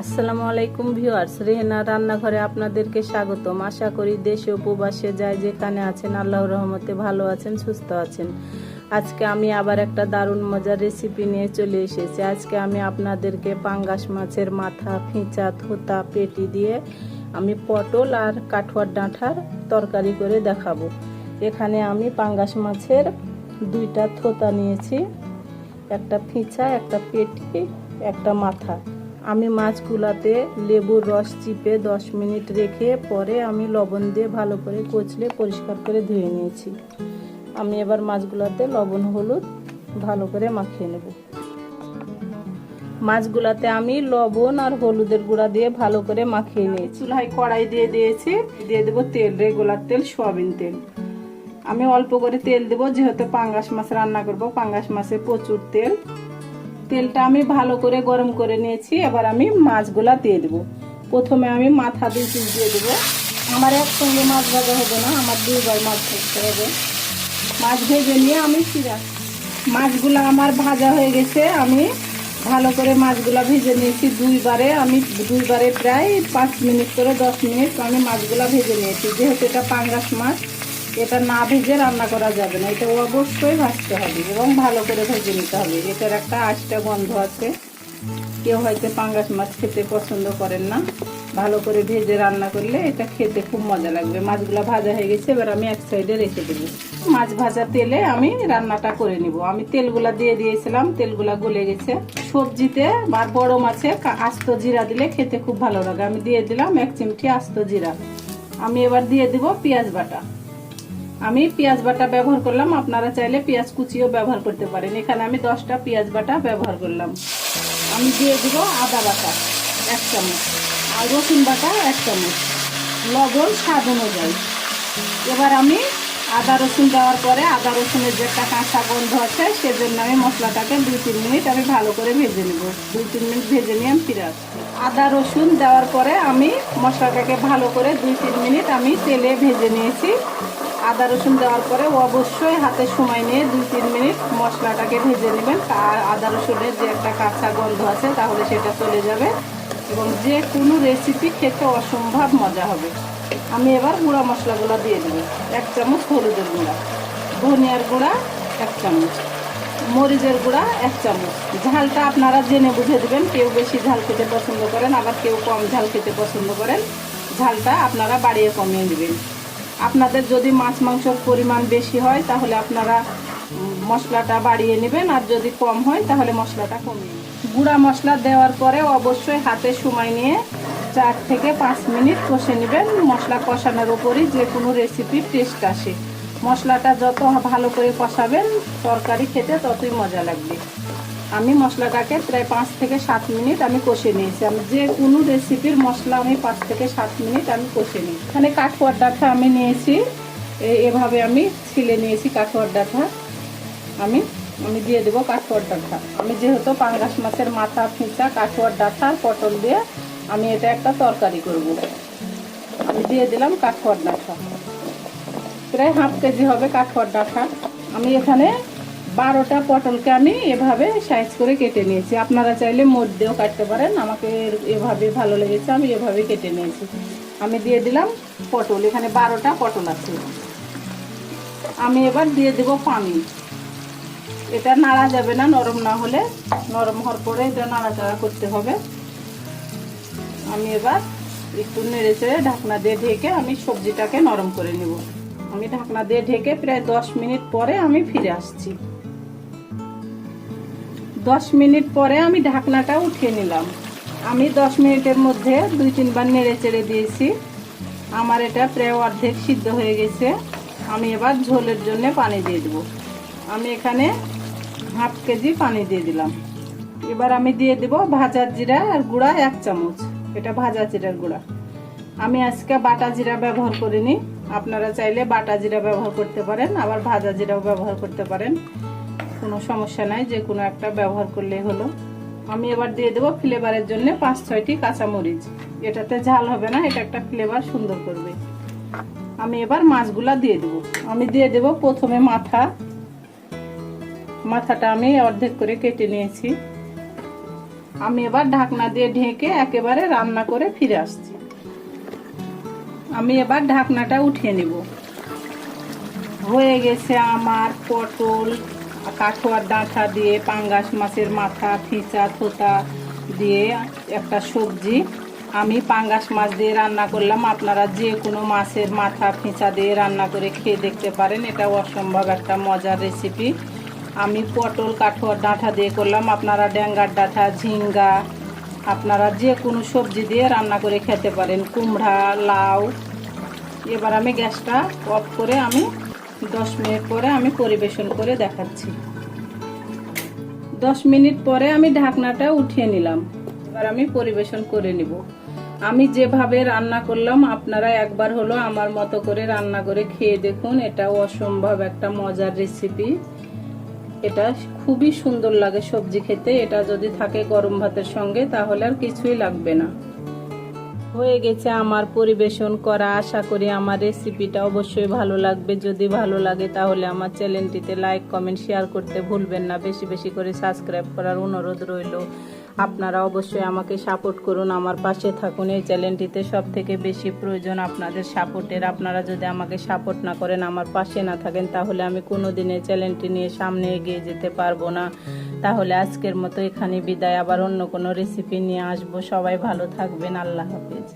আসসালামু আলাইকুম ভিউয়ার্স, রেহেনা রান্নাঘরে আপনাদেরকে স্বাগতম। আশা করি দেশে উপবাসে যায় যেখানে আছেন, আল্লাহর রহমতে ভালো আছেন, সুস্থ আছেন। আজকে আমি আবার একটা দারুণ মজার রেসিপি নিয়ে চলে এসেছি। আজকে আমি আপনাদেরকে পাঙ্গাস মাছের মাথা, ফিঁচা, থোতা, পেটি দিয়ে আমি পটল আর কাঠুয়ার ডাঁটার তরকারি করে দেখাবো। এখানে আমি পাঙ্গাস মাছের দুইটা থোতা নিয়েছি। একটা ফিঁচা, একটা পেটি, একটা মাথা। আমি মাছগুলাতে লেবুর রস চিপে দশ মিনিট রেখে পরে আমি লবণ দিয়ে ভালো করে কচলে পরিষ্কার করে ধুয়ে নিয়েছি। আমি এবার মাছগুলাতে লবণ, হলুদ ভালো করে মাখিয়ে নেব। মাছগুলাতে আমি লবণ আর হলুদের গুঁড়া দিয়ে ভালো করে মাখিয়ে নিয়েছি। চুলায় কড়াই দিয়ে দিয়েছি। দিয়ে দেবো তেল, রেগুলার তেল, সোয়াবিন তেল। আমি অল্প করে তেল দেবো, যেহেতু পাঙ্গাস মাছ রান্না করব, পাঙ্গাস মাছে প্রচুর তেল। তেলটা আমি ভালো করে গরম করে নিয়েছি। এবার আমি মাছগুলা দিয়ে দেবো। প্রথমে আমি মাথা দুই পিস দিয়ে দেবো। আমার একসঙ্গে মাছ ভাজা হবে না, আমার দুইবার মাছ ভাজতে হবে। মাছ ভেজে নিয়ে আমি ফিরা মাছগুলো আমার ভাজা হয়ে গেছে, আমি ভালো করে মাছগুলা ভেজে নিয়েছি। দুইবারে আমি দুইবারে প্রায় পাঁচ মিনিট করে দশ মিনিট আমি মাছগুলা ভেজে নিয়েছি। যেহেতু এটা পাঙ্গাস মাছ এটা না ভেজে রান্না করা যাবে না, এটা অবশ্যই ভাজতে হবে এবং ভালো করে ভেজে নিতে হবে। এটার একটা আঁচটা গন্ধ আছে। কেউ হয়তো পাঙ্গাস মাছ খেতে পছন্দ করেন না। ভালো করে ভেজে রান্না করলে এটা খেতে খুব মজা লাগবে। মাছগুলো ভাজা হয়ে গেছে, এবার আমি এক সাইডে রেখে দেবো। মাছ ভাজা তেলে আমি রান্নাটা করে নিব। আমি তেলগুলা দিয়ে দিয়েছিলাম, তেলগুলা গলে গেছে। সবজিতে আর বড় মাছে আস্ত জিরা দিলে খেতে খুব ভালো লাগে। আমি দিয়ে দিলাম এক চিমটি আস্ত জিরা। আমি এবার দিয়ে দিব পেঁয়াজ বাটা। আমি পেঁয়াজ বাটা ব্যবহার করলাম। আপনারা চাইলে পেঁয়াজ কুচিও ব্যবহার করতে পারেন। এখানে আমি দশটা পেঁয়াজ বাটা ব্যবহার করলাম। আমি দিয়ে দিব আদা বাটা, এক চামচ, আর রসুন বাটা, এক চামচ। লবণ, স্বাদ অনুযায়ী। এবার আমি আদা রসুন দেওয়ার পরে আদা রসুনের যে একটা কাঁচা গন্ধ আছে, সেজন্য আমি মশলাটাকে দুই, তিন মিনিট আমি ভালো করে ভেজে নেব। দুই, তিন মিনিট ভেজে নিয়ে আমি ফিরে আদা রসুন দেওয়ার পরে আমি মশলাটাকে ভালো করে দুই, তিন মিনিট আমি তেলে ভেজে নিয়েছি। আদা রসুন দেওয়ার পরে অবশ্যই হাতে সময় নিয়ে দুই তিন মিনিট মশলাটাকে ভেজে নেবেন। আর আদা রসুনের যে একটা কাঁচা গন্ধ আছে, তাহলে সেটা চলে যাবে এবং যে কোনো রেসিপি খেতে অসম্ভব মজা হবে। আমি এবার গুঁড়া মশলাগুলো দিয়ে দেবো। এক চামচ হলুদের গুঁড়া, ধনিয়ার গুঁড়া এক চামচ, মরিচের গুঁড়া এক চামচ। ঝালটা আপনারা জেনে বুঝে দেবেন, কেউ বেশি ঝাল খেতে পছন্দ করেন, আবার কেউ কম ঝাল খেতে পছন্দ করেন। ঝালটা আপনারা বাড়িয়ে কমিয়ে নেবেন আপনাদের যদি মাছ মাংসর পরিমাণ বেশি হয়, তাহলে আপনারা মশলাটা বাড়িয়ে নেবেন। আর যদি কম হয়, তাহলে মশলাটা কমিয়ে গুঁড়া মশলা দেওয়ার পরে অবশ্যই হাতে সময় নিয়ে চার থেকে পাঁচ মিনিট কষে নেবেন। মশলা কষানোর উপরই যে কোনো রেসিপির টেস্ট আসে। মশলাটা যত ভালো করে কষাবেন, তরকারি খেতে ততই মজা লাগবে। আমি মশলাটাকে প্রায় পাঁচ থেকে সাত মিনিট আমি কষে নিয়েছি। আমি যে কোনো রেসিপির মশলা আমি পাঁচ থেকে সাত মিনিট আমি কষে নিই। এখানে কাঠুয়ার ডাঁটা আমি নিয়েছি। এভাবে আমি ছিলে নিয়েছি কাঠুয়ার ডাঁটা। আমি আমি দিয়ে দেবো কাঠুয়ার ডাঁটা। আমি যেহেতু পাঙ্গাস মাছের মাথা ফিঁচা কাঠুয়ার ডাঁটা আর পটল দিয়ে আমি এটা একটা তরকারি করব। আমি দিয়ে দিলাম কাঠুয়ার ডাঁটা। প্রায় হাফ কেজি হবে কাঠুয়ার ডাঁটা। আমি এখানে বারোটা পটলকে আমি এভাবে সাইজ করে কেটে নিয়েছি। আপনারা চাইলে মোট দিয়েও কাটতে পারেন। আমাকে এভাবে ভালো লেগেছে, আমি এভাবে কেটে নিয়েছি। আমি দিয়ে দিলাম পটল। এখানে বারোটা পটল আছে। আমি এবার দিয়ে দেব পানি। এটা নাড়া যাবে না, নরম না হলে। নরম হওয়ার পরে এটা নাড়াচাড়া করতে হবে। আমি এবার একটু নেড়ে চেড়ে ঢাকনা দিয়ে ঢেকে আমি সবজিটাকে নরম করে নেব। আমি ঢাকনা দিয়ে ঢেকে প্রায় দশ মিনিট পরে আমি ফিরে আসছি। দশ মিনিট পরে আমি ঢাকনাটা উঠিয়ে নিলাম। আমি দশ মিনিটের মধ্যে দুই তিনবার নেড়ে চেড়ে দিয়েছি। আমার এটা প্রায় অর্ধেক সিদ্ধ হয়ে গেছে। আমি এবার ঝোলের জন্য পানি দিয়ে দেবো। আমি এখানে হাফ কেজি পানি দিয়ে দিলাম। এবার আমি দিয়ে দেব ভাজা জিরা আর গুঁড়া এক চামচ। এটা ভাজা জিরার গুঁড়া। আমি আজকে বাটা জিরা ব্যবহার করিনি। আপনারা চাইলে বাটা জিরা ব্যবহার করতে পারেন, আবার ভাজা জিরাও ব্যবহার করতে পারেন। কোনো সমস্যা নাই, যে কোনো একটা ব্যবহার করলেই হলো। আমি এবার দিয়ে দেবো ফ্লেভারের জন্য পাঁচ ছয়টি কাঁচামরিচ। এটাতে ঝাল হবে না, এটা একটা ফ্লেভার সুন্দর করবে। আমি এবার মাছগুলা দিয়ে দেবো। আমি দিয়ে দেবো প্রথমে মাথা। মাথাটা আমি অর্ধেক করে কেটে নিয়েছি। আমি এবার ঢাকনা দিয়ে ঢেকে একেবারে রান্না করে ফিরে আসছি। আমি এবার ঢাকনাটা উঠিয়ে নেব। হয়ে গেছে আমার পটল কাঠোয়ার ডাঁটা দিয়ে, পাঙ্গাস মাছের মাথা ফিচা থোতা দিয়ে একটা সবজি। আমি পাঙ্গাস মাছ দিয়ে রান্না করলাম। আপনারা যে কোনো মাছের মাথা ফিচা দিয়ে রান্না করে খেয়ে দেখতে পারেন। এটা অসম্ভব একটা মজার রেসিপি আমি পটল, কাঠোয়ার ডাঁটা দিয়ে করলাম। আপনারা ড্যাঙ্গার ডাঁটা ঝিঙ্গা, আপনারা যে কোনো সবজি দিয়ে রান্না করে খেতে পারেন। কুমড়া, লাউ। এবার আমি গ্যাসটা অফ করে আমি দশ মিনিট পরে আমি পরিবেশন করে দেখাচ্ছি। দশ মিনিট পরে আমি ঢাকনাটা উঠিয়ে নিলাম। এবার আমি পরিবেশন করে নিব। আমি যেভাবে রান্না করলাম, আপনারা একবার হলো আমার মতো করে রান্না করে খেয়ে দেখুন, এটা অসম্ভব একটা মজার রেসিপি এটা খুবই সুন্দর লাগে সবজি খেতে। এটা যদি থাকে গরম ভাতের সঙ্গে, তাহলে আর কিছুই লাগবে না। হয়ে গেছে আমার পরিবেশন করা। আশা করি আমার রেসিপিটা অবশ্যই ভালো লাগবে। যদি ভালো লাগে তাহলে আমার চ্যানেলটিতে লাইক কমেন্ট শেয়ার করতে ভুলবেন না। বেশি বেশি করে সাবস্ক্রাইব করার অনুরোধ রইল। আপনারা অবশ্যই আমাকে সাপোর্ট করুন, আমার পাশে থাকুন। এই চ্যানেলটিতে সব থেকে বেশি প্রয়োজন আপনাদের সাপোর্টের আপনারা যদি আমাকে সাপোর্ট না করেন, আমার পাশে না থাকেন, তাহলে আমি কোনো দিনে চ্যানেলটি নিয়ে সামনে এগিয়ে যেতে পারব না। তাহলে আজকের মতো এখানে বিদায়। আবার অন্য কোনো রেসিপি নিয়ে আসব। সবাই ভালো থাকবেন। আল্লাহ হাফেজ।